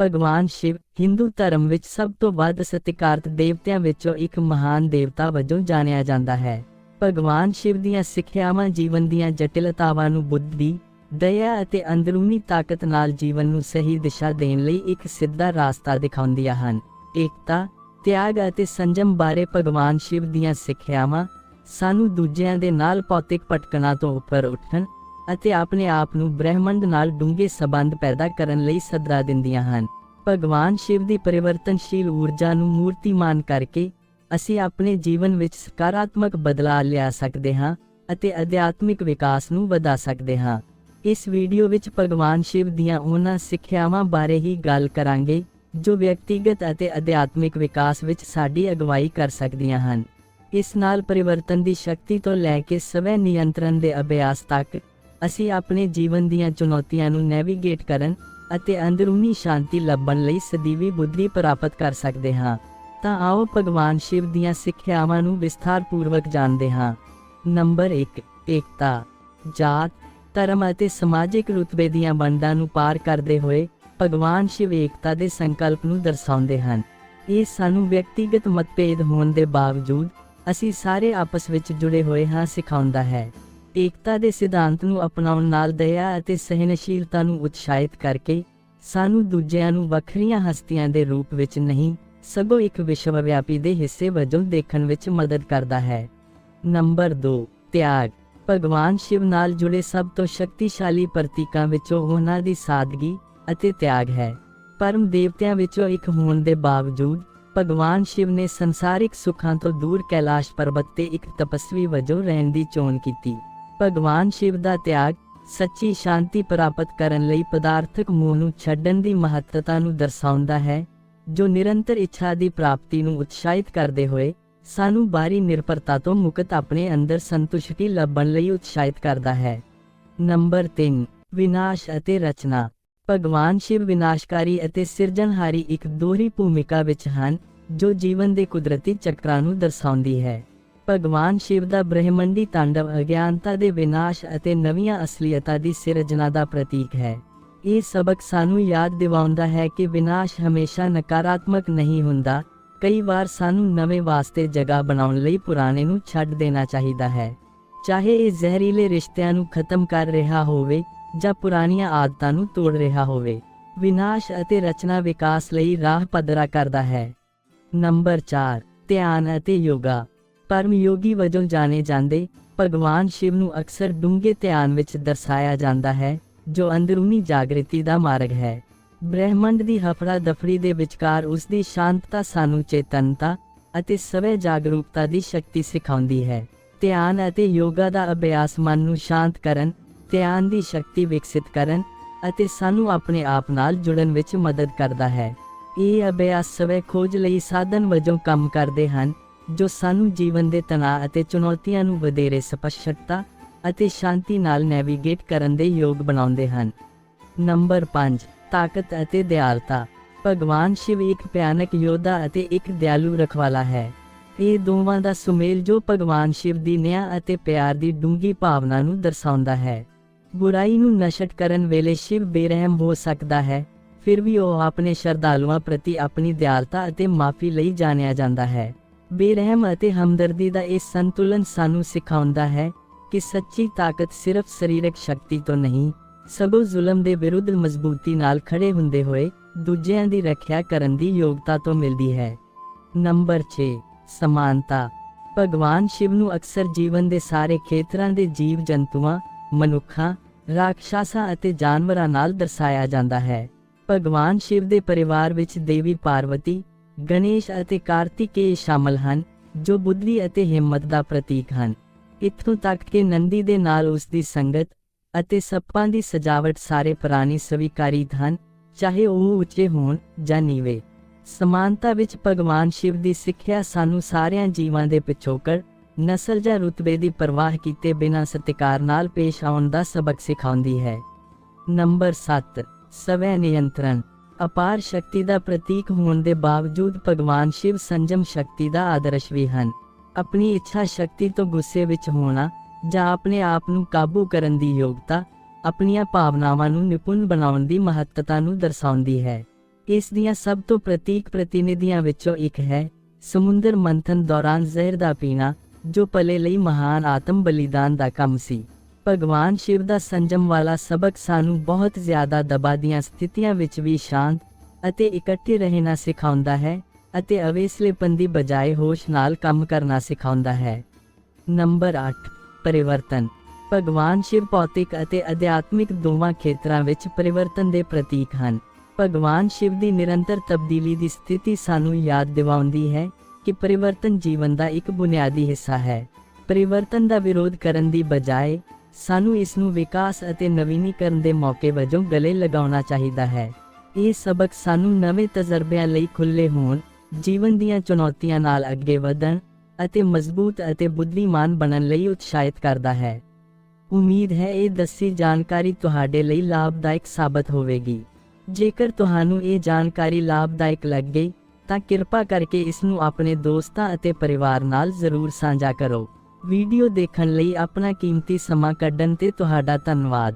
ਭਗਵਾਨ ਸ਼ਿਵ ਹਿੰਦੂ ਧਰਮ ਵਿੱਚ ਸਭ ਤੋਂ ਵੱਧ ਸਤਿਕਾਰਤ ਦੇਵਤਿਆਂ ਵਿੱਚੋਂ ਇੱਕ ਮਹਾਨ ਦੇਵਤਾ ਵਜੋਂ ਜਾਣਿਆ ਜਾਂਦਾ ਹੈ। ਭਗਵਾਨ ਸ਼ਿਵ ਦੀਆਂ ਸਿੱਖਿਆਵਾਂ ਜੀਵਨ ਦੀਆਂ ਜਟਿਲਤਾਵਾਂ ਨੂੰ ਬੁੱਧੀ, ਦਇਆ ਅਤੇ ਅੰਦਰੂਨੀ ਤਾਕਤ ਨਾਲ ਜੀਵਨ ਨੂੰ ਸਹੀ ਦਿਸ਼ਾ ਦੇਣ ਲਈ ਇੱਕ ਸਿੱਧਾ ਰਸਤਾ ਦਿਖਾਉਂਦੀਆਂ ਹਨ। ਏਕਤਾ, ਤਿਆਗ ਅਤੇ ਸੰਜਮ ਬਾਰੇ ਭਗਵਾਨ ਸ਼ਿਵ ਦੀਆਂ ਸਿੱਖਿਆਵਾਂ ਸਾਨੂੰ ਦੂਜਿਆਂ ਦੇ ਨਾਲ ਭੌਤਿਕ ਭਟਕਣਾ ਤੋਂ ਉੱਪਰ ਉੱਠਣ ਅਤੇ ਆਪਣੇ ਆਪ ਨੂੰ ਬ੍ਰਹਿਮੰਡ ਨਾਲ ਡੂੰਘੇ ਸਬੰਧ ਪੈਦਾ ਕਰਨ ਲਈ ਸੱਦਾ ਦਿੰਦੀਆਂ ਹਨ। ਭਗਵਾਨ ਸ਼ਿਵ ਦੀ ਪਰਿਵਰਤਨਸ਼ੀਲ ਊਰਜਾ ਨੂੰ ਮੂਰਤੀਮਾਨ ਕਰਕੇ ਅਸੀਂ ਆਪਣੇ ਜੀਵਨ ਵਿੱਚ ਸਕਾਰਾਤਮਕ ਬਦਲਾਅ ਲਿਆ ਸਕਦੇ ਹਾਂ ਅਤੇ ਅਧਿਆਤਮਿਕ ਵਿਕਾਸ ਨੂੰ ਵਧਾ ਸਕਦੇ ਹਾਂ। ਇਸ ਵੀਡੀਓ ਵਿੱਚ ਭਗਵਾਨ ਸ਼ਿਵ ਦੀਆਂ ਉਹਨਾਂ ਸਿੱਖਿਆਵਾਂ ਬਾਰੇ ਹੀ ਗੱਲ ਕਰਾਂਗੇ, ਜੋ ਵਿਅਕਤੀਗਤ ਅਤੇ ਅਧਿਆਤਮਿਕ ਵਿਕਾਸ ਵਿੱਚ ਸਾਡੀ ਅਗਵਾਈ ਕਰ ਸਕਦੀਆਂ ਹਨ। ਇਸ ਨਾਲ ਪਰਿਵਰਤਨ ਦੀ ਸ਼ਕਤੀ ਤੋਂ ਲੈ ਕੇ ਸਵੈ ਨਿਯੰਤਰਣ ਦੇ ਅਭਿਆਸ ਤੱਕ ਅਸੀਂ ਆਪਣੇ ਜੀਵਨ ਦੀਆਂ ਚੁਣੌਤੀਆਂ ਨੂੰ ਨੈਵੀਗੇਟ ਕਰਨ ਅਤੇ ਅੰਦਰੂਨੀ ਸ਼ਾਂਤੀ ਲੱਭਣ ਲਈ ਸਦੀਵੀ ਬੁੱਧੀ ਪ੍ਰਾਪਤ ਕਰ ਸਕਦੇ ਹਾਂ। ਤਾਂ ਆਓ ਭਗਵਾਨ ਸ਼ਿਵ ਦੀਆਂ ਸਿੱਖਿਆਵਾਂ ਨੂੰ ਵਿਸਥਾਰਪੂਰਵਕ ਜਾਣਦੇ ਹਾਂ। ਨੰਬਰ 1 ਏਕਤਾ। ਜਾਤ, ਧਰਮ ਅਤੇ ਸਮਾਜਿਕ ਰੁਤਬੇ ਦੀਆਂ ਵੰਡਾਂ ਨੂੰ ਪਾਰ ਕਰਦੇ ਹੋਏ ਭਗਵਾਨ ਸ਼ਿਵ ਏਕਤਾ ਦੇ ਸੰਕਲਪ ਨੂੰ ਦਰਸਾਉਂਦੇ ਹਨ। ਇਹ ਸਾਨੂੰ ਵਿਅਕਤੀਗਤ ਮਤਭੇਦ ਹੋਣ ਦੇ ਬਾਵਜੂਦ ਅਸੀਂ ਸਾਰੇ ਆਪਸ ਵਿੱਚ ਜੁੜੇ ਹੋਏ ਹਾਂ ਸਿਖਾਉਂਦਾ ਹੈ। ਏਕਤਾ ਦੇ ਸਿਧਾਂਤ ਨੂੰ ਅਪਣਾਉਣ ਨਾਲ ਦਇਆ ਅਤੇ ਸਹਿਨਸ਼ੀਲਤਾ ਨੂੰ ਉਤਸ਼ਾਹਿਤ ਕਰਕੇ ਸਾਨੂੰ ਦੂਜਿਆਂ ਨੂੰ ਵੱਖਰੀਆਂ ਹਸਤੀਆਂ ਦੇ ਰੂਪ ਵਿੱਚ ਨਹੀਂ, ਸਗੋਂ ਇੱਕ ਵਿਸ਼ਵਵਿਆਪੀ ਦੇ ਹਿੱਸੇ ਵਜੋਂ ਦੇਖਣ ਵਿੱਚ ਮਦਦ ਕਰਦਾ ਹੈ। ਨੰਬਰ 2 ਤਿਆਗ। ਭਗਵਾਨ ਸ਼ਿਵ ਨਾਲ ਜੁੜੇ ਸਭ ਤੋਂ ਸ਼ਕਤੀਸ਼ਾਲੀ ਪ੍ਰਤੀਕਾਂ ਵਿੱਚੋਂ ਉਹਨਾਂ ਦੀ ਸਾਦਗੀ ਅਤੇ ਤਿਆਗ ਹੈ। ਪਰਮ ਦੇਵਤਿਆਂ ਵਿੱਚੋਂ ਇੱਕ ਹੋਣ ਦੇ ਬਾਵਜੂਦ, ਭਗਵਾਨ ਸ਼ਿਵ ਨੇ ਸੰਸਾਰਿਕ ਸੁੱਖਾਂ ਤੋਂ ਦੂਰ ਕੈਲਾਸ਼ ਪਰਬਤ ਤੇ ਇੱਕ ਤਪਸਵੀ ਵਜੋਂ ਰਹਿਣ ਦੀ ਚੋਣ ਕੀਤੀ। ਭਗਵਾਨ ਸ਼ਿਵ ਦਾ ਤਿਆਗ, ਸੱਚੀ ਸ਼ਾਂਤੀ ਪ੍ਰਾਪਤ ਕਰਨ ਲਈ ਪਦਾਰਥਕ ਮੋਹ ਨੂੰ ਛੱਡਣ ਦੀ ਮਹੱਤਤਾ ਨੂੰ ਦਰਸਾਉਂਦਾ ਹੈ, ਜੋ ਨਿਰੰਤਰ ਇੱਛਾ ਦੀ ਪ੍ਰਾਪਤੀ ਨੂੰ ਉਤਸ਼ਾਹਿਤ ਕਰਦੇ ਹੋਏ, ਸਾਨੂੰ ਬਾਹਰੀ ਨਿਰਭਰਤਾ ਤੋਂ ਮੁਕਤ ਆਪਣੇ ਅੰਦਰ ਸੰਤੁਸ਼ਟੀ ਲੱਭਣ ਲਈ ਉਤਸ਼ਾਹਿਤ ਕਰਦਾ ਹੈ। ਨੰਬਰ 3 ਵਿਨਾਸ਼ ਅਤੇ ਰਚਨਾ। ਭਗਵਾਨ ਸ਼ਿਵ ਵਿਨਾਸ਼ਕਾਰੀ ਅਤੇ ਸਿਰਜਣਹਾਰੀ ਇੱਕ ਦੋਹਰੀ ਭੂਮਿਕਾ ਵਿੱਚ ਹਨ, ਜੋ ਜੀਵਨ ਦੇ ਕੁਦਰਤੀ ਚੱਕਰਾਂ ਨੂੰ ਦਰਸਾਉਂਦੀ ਹੈ। ਭਗਵਾਨ ਸ਼ਿਵ ਦਾ ਬ੍ਰਹਿਮੰਡੀ ਤਾਂਡਵ ਅਗਿਆਨਤਾ ਦੇ ਵਿਨਾਸ਼ ਅਤੇ ਨਵੀਆਂ ਅਸਲੀਅਤਾਂ ਦੀ ਸਿਰਜਣਾ ਦਾ ਪ੍ਰਤੀਕ ਹੈ। ਇਹ ਸਬਕ ਸਾਨੂੰ ਯਾਦ ਦਿਵਾਉਂਦਾ ਹੈ ਕਿ ਵਿਨਾਸ਼ ਹਮੇਸ਼ਾ ਨਕਾਰਾਤਮਕ ਨਹੀਂ ਹੁੰਦਾ। ਕਈ ਵਾਰ ਸਾਨੂੰ ਨਵੇਂ ਵਾਸਤੇ ਜਗ੍ਹਾ ਬਣਾਉਣ ਲਈ ਪੁਰਾਣੇ ਨੂੰ ਛੱਡ ਦੇਣਾ ਚਾਹੀਦਾ ਹੈ। ਚਾਹੇ ਇਹ ਜ਼ਹਿਰੀਲੇ ਰਿਸ਼ਤਿਆਂ ਨੂੰ ਖਤਮ ਕਰ ਰਿਹਾ ਹੋਵੇ ਜਾਂ ਪੁਰਾਣੀਆਂ ਆਦਤਾਂ ਨੂੰ ਤੋੜ ਰਿਹਾ ਹੋਵੇ, ਵਿਨਾਸ਼ ਅਤੇ ਰਚਨਾ ਵਿਕਾਸ ਲਈ ਰਾਹ ਪੱਧਰਾ ਕਰਦਾ ਹੈ। ਨੰਬਰ 4 ਧਿਆਨ ਅਤੇ ਯੋਗਾ। ਪਰਮ ਯੋਗੀ ਵਜੋਂ ਜਾਣੇ ਜਾਂਦੇ ਭਗਵਾਨ ਸ਼ਿਵ ਨੂੰ ਅਕਸਰ ਡੂੰਘੇ ਧਿਆਨ ਵਿੱਚ ਦਰਸਾਇਆ ਜਾਂਦਾ ਹੈ, ਜੋ ਅੰਦਰੂਨੀ ਜਾਗਰਤੀ ਦਾ ਮਾਰਗ ਹੈ। ਬ੍ਰਹਿਮੰਡ ਦੀ ਹਫੜਾ ਦਫੜੀ ਦੇ ਵਿਚਕਾਰ ਉਸ ਦੀ ਸ਼ਾਂਤਤਾ ਸਾਨੂੰ ਚੇਤਨਤਾ ਅਤੇ ਸਵੈ ਜਾਗਰੂਕਤਾ ਦੀ ਸ਼ਕਤੀ ਸਿਖਾਉਂਦੀ ਹੈ। ਧਿਆਨ ਅਤੇ ਯੋਗਾ ਦਾ ਅਭਿਆਸ ਮਨ ਨੂੰ ਸ਼ਾਂਤ ਕਰਨ, ਧਿਆਨ ਦੀ ਸ਼ਕਤੀ ਵਿਕਸਿਤ ਕਰਨ ਅਤੇ ਸਾਨੂੰ ਆਪਣੇ ਆਪ ਨਾਲ ਜੁੜਨ ਵਿੱਚ ਮਦਦ ਕਰਦਾ ਹੈ। ਇਹ ਅਭਿਆਸ ਸਵੈ ਖੋਜ ਲਈ ਸਾਧਨ ਵਜੋਂ ਕੰਮ ਕਰਦੇ ਹਨ ਜੋ ਸਾਨੂੰ ਜੀਵਨ ਦੇ ਤਣਾਅ ਅਤੇ ਚੁਣੌਤੀਆਂ ਨੂੰ ਵਧੇਰੇ ਸਪਸ਼ਟਤਾ ਅਤੇ ਸ਼ਾਂਤੀ ਨਾਲ ਨੈਵੀਗੇਟ ਕਰਨ ਦੇ ਯੋਗ ਬਣਾਉਂਦੇ ਹਨ। ਨੰਬਰ 5 ਤਾਕਤ ਅਤੇ ਦਿਆਲਤਾ ਭਗਵਾਨ ਸ਼ਿਵ ਇੱਕ ਭਿਆਨਕ ਯੋਧਾ ਅਤੇ ਇੱਕ ਦਿਆਲੂ ਰਖਵਾਲਾ ਹੈ। ਇਹ ਦੋਵਾਂ ਦਾ ਸੁਮੇਲ ਜੋ ਭਗਵਾਨ ਸ਼ਿਵ ਦੀ ਨਿਆਂ ਅਤੇ ਪਿਆਰ ਦੀ ਡੂੰਗੀ ਭਾਵਨਾ ਨੂੰ ਦਰਸਾਉਂਦਾ ਹੈ। ਬੁਰਾਈ ਨੂੰ ਨਸ਼ਟ ਕਰਨ ਵੇਲੇ ਸ਼ਿਵ ਬੇਰਹਿਮ ਹੋ ਸਕਦਾ ਹੈ, ਫਿਰ ਵੀ ਉਹ ਆਪਣੇ ਸ਼ਰਧਾਲੂਆਂ ਪ੍ਰਤੀ ਆਪਣੀ ਦਿਆਲਤਾ ਅਤੇ ਮਾਫੀ ਲਈ ਜਾਣਿਆ ਜਾਂਦਾ ਹੈ। ਬੇਰਹਿਮ ਅਤੇ ਹਮਦਰਦੀ ਦਾ ਇਹ ਸੰਤੁਲਨ ਸਾਨੂੰ ਸਿਖਾਉਂਦਾ ਹੈ ਕਿ ਸੱਚੀ ਤਾਕਤ ਸਿਰਫ ਸਰੀਰਕ ਸ਼ਕਤੀ ਤੋਂ ਨਹੀਂ, ਸਗੋਂ ਜ਼ੁਲਮ ਦੇ ਵਿਰੁੱਧ ਮਜ਼ਬੂਤੀ ਨਾਲ ਖੜੇ ਹੁੰਦੇ ਹੋਏ ਦੂਜਿਆਂ ਦੀ ਰੱਖਿਆ ਕਰਨ ਦੀ ਯੋਗਤਾ ਤੋਂ ਮਿਲਦੀ ਹੈ। ਨੰਬਰ 6 ਸਮਾਨਤਾ। ਭਗਵਾਨ ਸ਼ਿਵ ਨੂੰ ਅਕਸਰ ਜੀਵਨ ਦੇ ਸਾਰੇ ਖੇਤਰਾਂ ਦੇ ਜੀਵ ਜੰਤੂਆਂ ਮਨੁੱਖਾਂ, ਰਾਖਸ਼ਾਸਾਂ ਅਤੇ ਜਾਨਵਰਾਂ ਨਾਲ ਦਰਸਾਇਆ ਜਾਂਦਾ ਹੈ। ਭਗਵਾਨ ਸ਼ਿਵ ਦੇ ਪਰਿਵਾਰ ਵਿੱਚ ਦੇਵੀ ਪਾਰਵਤੀ ਗਣੇਸ਼ ਅਤੇ ਕਾਰਤਿਕੇय ਸ਼ਾਮਲ ਹਨ, ਜੋ ਬੁੱਧੀ ਅਤੇ ਹਿੰਮਤ ਦਾ ਪ੍ਰਤੀਕ ਹਨ। ਇੱਥੋਂ ਤੱਕ ਕਿ ਨੰਦੀ ਦੇ ਨਾਲ ਉਸ ਦੀ ਸੰਗਤ ਅਤੇ ਸੱਪਾਂ ਦੀ ਸਜਾਵਟ ਸਾਰੇ ਪੁਰਾਣੀ ਸਵੀਕਾਰੀ ਹਨ, ਚਾਹੇ ਉਹ ਉੱਚੇ ਹੋਣ ਜਾਂ ਨੀਵੇਂ। ਸਮਾਨਤਾ ਵਿੱਚ ਭਗਵਾਨ ਸ਼ਿਵ ਦੀ ਸਿੱਖਿਆ ਸਾਨੂੰ ਸਾਰਿਆਂ ਜੀਵਾਂ ਦੇ ਪਿਛੋਕੜ, ਨਸਲ ਜਾਂ ਰੁਤਬੇ ਦੀ ਪਰਵਾਹ ਕੀਤੇ ਬਿਨਾਂ ਸਤਿਕਾਰ ਨਾਲ ਪੇਸ਼ ਆਉਣ ਦਾ ਸਬਕ ਸਿਖਾਉਂਦੀ ਹੈ। ਨੰਬਰ 7 ਸਵੈ ਨਿਯੰਤਰਣ। ਅਪਾਰ ਸ਼ਕਤੀ ਦਾ ਪ੍ਰਤੀਕ ਹੋਣ ਦੇ ਬਾਵਜੂਦ ਭਗਵਾਨ ਸ਼ਿਵ ਸੰਜਮ ਸ਼ਕਤੀ ਦਾ ਆਦਰਸ਼ ਵੀ ਹਨ। ਆਪਣੀ ਇੱਛਾ ਸ਼ਕਤੀ ਤੋਂ ਗੁੱਸੇ ਵਿੱਚ ਹੋਣਾ ਜਾਂ ਆਪਣੇ ਆਪ ਨੂੰ ਕਾਬੂ ਕਰਨ ਦੀ ਯੋਗਤਾ ਆਪਣੀਆਂ ਭਾਵਨਾਵਾਂ ਨੂੰ ਨਿਪੁੰਨ ਬਣਾਉਣ ਦੀ ਮਹੱਤਤਾ ਨੂੰ ਦਰਸਾਉਂਦੀ ਹੈ। ਇਸ ਦੀਆਂ ਸਭ ਤੋਂ ਪ੍ਰਤੀਕ ਪ੍ਰਤੀਨਿਧੀਆਂ ਵਿੱਚੋਂ ਇੱਕ ਹੈ ਸਮੁੰਦਰ ਮੰਥਨ ਦੌਰਾਨ ਜ਼ਹਿਰ ਦਾ ਪੀਣਾ, ਜੋ ਪਲੇ ਲਈ ਮਹਾਨ ਆਤਮ ਬਲੀਦਾਨ ਦਾ ਕੰਮ ਸੀ। ਭਗਵਾਨ ਸ਼ਿਵ ਦਾ ਸੰਜਮ ਵਾਲਾ ਸਬਕ ਸਾਨੂੰ ਬਹੁਤ ਜ਼ਿਆਦਾ ਦਬਾ ਦੀਆਂ ਸਥਿਤੀਆਂ ਵਿੱਚ ਵੀ ਸ਼ਾਂਤ ਅਤੇ ਇਕੱਠੇ ਰਹਿਣਾ ਸਿਖਾਉਂਦਾ ਹੈ ਅਤੇ ਅਵੇਸਲੇਪਨ ਦੀ ਬਜਾਏ ਹੋਸ਼ ਨਾਲ ਕੰਮ ਕਰਨਾ ਸਿਖਾਉਂਦਾ ਹੈ। ਨੰਬਰ 8 ਪਰਿਵਰਤਨ। ਭਗਵਾਨ ਸ਼ਿਵ ਭੌਤਿਕ ਅਤੇ ਅਧਿਆਤਮਿਕ ਦੋਵਾਂ ਖੇਤਰਾਂ ਵਿੱਚ ਪਰਿਵਰਤਨ ਦੇ ਪ੍ਰਤੀਕ ਹਨ। ਭਗਵਾਨ ਸ਼ਿਵ ਦੀ ਨਿਰੰਤਰ ਤਬਦੀਲੀ ਦੀ ਸਥਿਤੀ ਸਾਨੂੰ ਯਾਦ ਦਿਵਾਉਂਦੀ ਹੈ ਕਿ ਪਰਿਵਰਤਨ ਜੀਵਨ ਦਾ ਇੱਕ ਬੁਨਿਆਦੀ ਹਿੱਸਾ ਹੈ। ਪਰਿਵਰਤਨ ਦਾ ਵਿਰੋਧ ਕਰਨ ਦੀ ਬਜਾਏ ਸਾਨੂੰ ਇਸ ਨੂੰ ਵਿਕਾਸ ਅਤੇ ਨਵੀਨੀਕਰਨ ਦੇ ਮੌਕੇ ਵਜੋਂ ਗਲੇ ਲਗਾਉਣਾ ਚਾਹੀਦਾ ਹੈ। ਇਹ ਸਬਕ ਸਾਨੂੰ ਨਵੇਂ ਤਜਰਬਿਆਂ ਲਈ ਖੁੱਲੇ ਹੋਣ, ਜੀਵਨ ਦੀਆਂ ਚੁਣੌਤੀਆਂ ਨਾਲ ਅੱਗੇ ਵਧਣ ਅਤੇ ਮਜ਼ਬੂਤ ਅਤੇ ਬੁੱਧੀਮਾਨ ਬਣਨ ਲਈ ਉਤਸ਼ਾਹਿਤ ਕਰਦਾ ਹੈ। ਉਮੀਦ ਹੈ ਇਹ ਦੱਸੀ ਜਾਣਕਾਰੀ ਤੁਹਾਡੇ ਲਈ ਲਾਭਦਾਇਕ ਸਾਬਤ ਹੋਵੇਗੀ। ਜੇਕਰ ਤੁਹਾਨੂੰ ਇਹ ਜਾਣਕਾਰੀ ਲਾਭਦਾਇਕ ਲੱਗੇ, ਤਾਂ ਕਿਰਪਾ ਕਰਕੇ ਇਸ ਨੂੰ ਆਪਣੇ ਦੋਸਤਾਂ ਅਤੇ ਪਰਿਵਾਰ ਨਾਲ ਜ਼ਰੂਰ ਸਾਂਝਾ ਕਰੋ। ਵੀਡੀਓ ਦੇਖਣ ਲਈ ਆਪਣਾ ਕੀਮਤੀ ਸਮਾਂ ਕੱਢਣ ਤੇ ਤੁਹਾਡਾ ਧੰਨਵਾਦ।